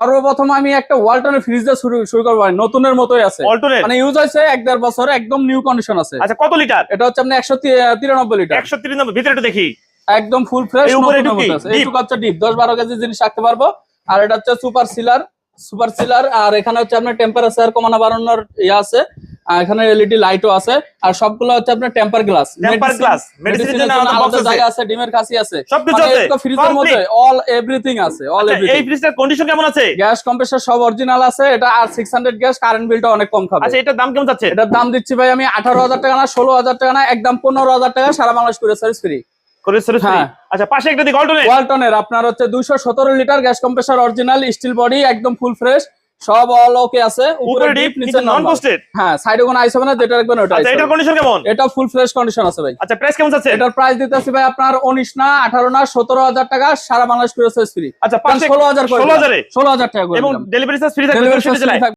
সর্বপ্রথম আমি একটা ওয়ালটনের ফ্রিজ দিয়ে শুরু শুরু করব ভাই, নতুনের মতোই আছে। মানে ইউজ হয়েছে এক দেড় বছর একদম নিউ কন্ডিশন আছে। আচ্ছা কত লিটার এটা হচ্ছে আপনার একশো তিরানব্বই লিটার একশো তিরিশ নম্বর ভিতরে দেখি। একদম ফুল ফ্রেশ? এইটুকু হচ্ছে ডিপ দশ বারো কেজি জিনিস রাখতে পারব। আর এটা হচ্ছে সুপার সিলার সুপার সিলার আর এখানে হচ্ছে আপনার টেম্পারেচার কমানো বাড়ানোর ইয়ে আছে। এখানে এলইডি লাইটও আছে। আর সবগুলো হচ্ছে আপনার টেম্পার গ্লাস টেম্পার গ্লাস মেডিসিনের জন্য আলাদা জায়গা আছে ডিমের কাশি আছে। সবকিছু আছে। ফ্রিজের মধ্যে অল এভরিথিং আছে অল আচ্ছা, এই এভরিথিং ফ্রিজটার কন্ডিশন কেমন আছে? গ্যাস কম্প্রেসার সব অরিজিনাল আছে এটা আর সিক্স হান্ড্রেড গ্যাস কারেন্ট বিলটা অনেক কম খাবে। আচ্ছা এটার দাম কেমন যাচ্ছে? এটার দাম দিচ্ছি ভাই আমি আঠারো হাজার টাকা না ষোলো হাজার টাকা না একদম পনেরো হাজার টাকা সারা বাংলাদেশ করে সার্ভিস ফ্রি। আচ্ছা পাশে একটা দিকে অল্টনের ওয়ালটনের আপনার হচ্ছে দুইশো সতেরো litre gas compressor original steel body একদম ফুল ফ্রেশ সব অল ওকে আছে। উপরে ডিপ নিচে নন পোস্টেড হ্যাঁ সাইডে কোনো আইস হবে না যেটা রাখবেন ওটা আচ্ছা এটার কন্ডিশন কেমন? এটা ফুল ফ্রেশ কন্ডিশন আছে ভাই। আচ্ছা প্রাইস কেমন আছে এটার প্রাইস দিতেছি ভাই আপনার উনিশ না আঠারো না সতেরো হাজার টাকা সারা বাংলাদেশ করে সার্ভিস ফ্রি আচ্ছা পাশে ষোলো হাজার ষোলো হাজারে? হাজার টাকা করে এবং ডেলিভারি চার্জ ফ্রি। থাকবে।